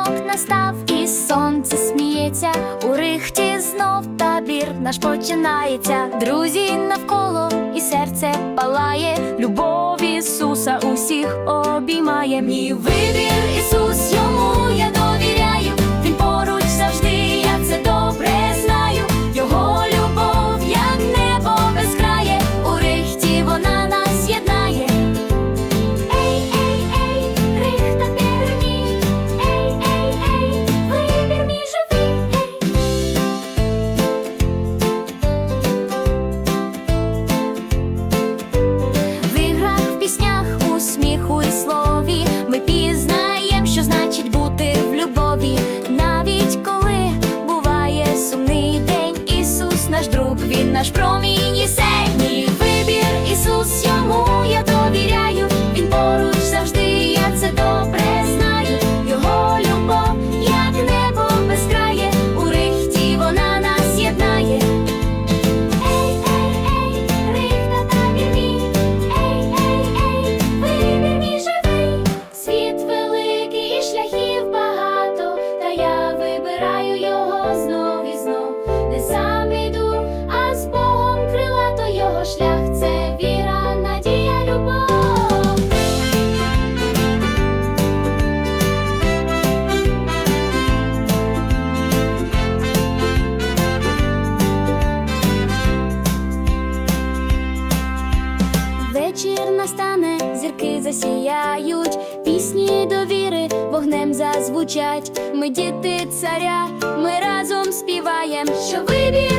настав, і сонце сміється. У рихті знов табір наш починається. Друзі навколо і серце палає. Любов Ісуса усіх обіймає. Мій вибір Ісус, сміху і слові ми пізнаєм, що значить бути в любові. Навіть коли буває сумний день, Ісус наш друг, Він наш промінь і сеній вибір. Ісус йому я Вечір настане, зірки засіяють, пісні довіри вогнем зазвучать. Ми діти царя, ми разом співаєм, що вибір